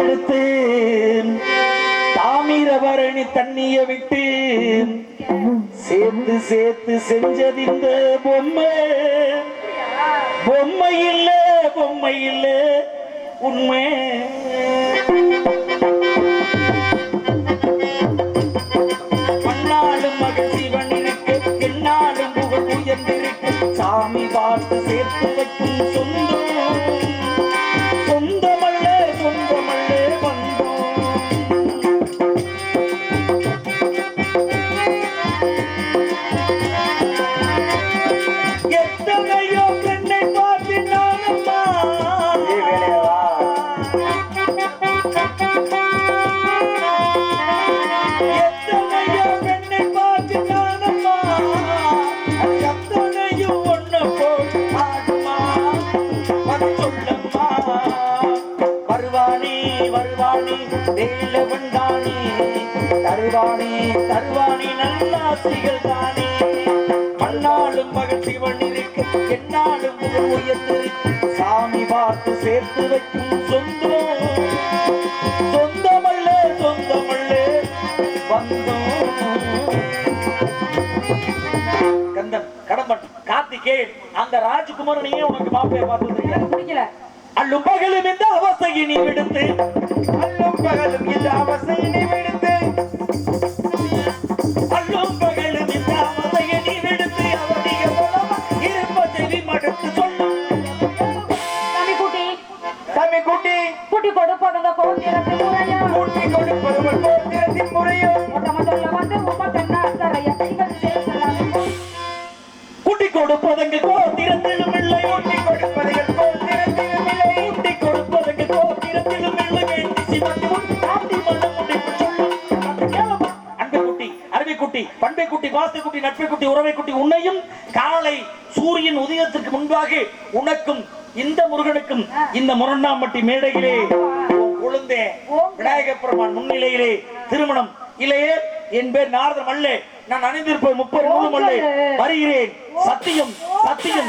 எடுத்து தாமிரபரணி தண்ணிய விட்டு சேர்த்து சேர்த்து செஞ்சது இந்த பொம்மை. பொம்மை இல்ல பொம்மை இல்ல உண்மை. மண்ணாலும் மகிழ்ச்சி சிவனிருக்கு என்னாலும் புகழ் உயர்ந்திருக்கு. சாமி பார்த்து சேர்த்து வைக்கும் எத்தனையோ பெண்ணை பார்த்து எத்தனையோ பெண்ணை பார்த்து எத்தனையும் ஒன்ன போல் ஆடுமா வருவானே வருவானே வேல வந்தானே தருவானே தருவானே நல்லாசிகள் தானே. மண்ணாலும் மகிழ்ச்சி சிவன் என்னாலும் உயர்ந்திருக்கு சாமி பார்த்து சேர்த்து வைக்கும் சொந்தம். சொந்தமல்ல சொந்தமல்ல பந்தம் கந்தன் கடம்பன் கார்த்திகேயன் அந்த ராஜகுமாரனையே உனக்கு மாப்பிளைய பார்த்து பிடிக்கல. அள்ளும் பகலும் இந்த அவசையை நீ விடுத்து. அள்ளும் பகலும் இந்த அவசையை நீ பண்பை குட்டி குட்டி நட்பை குட்டி உறவை குட்டி உன்னையும் காலை சூரியன் உதயத்திற்கு முன்பாக உனக்கும் இந்த முருகனுக்கும் இந்த முரண்டாம்பட்டி மேடையிலே உன் குழந்தை பெருமான் முன்னிலையிலே திருமணம். இல்லையே என் பேர் நாரதம் அல்ல நான் அணிந்திருப்பேன் முப்பது நூலும் அல்ல. வருகிறேன். சத்தியம் சத்தியம்.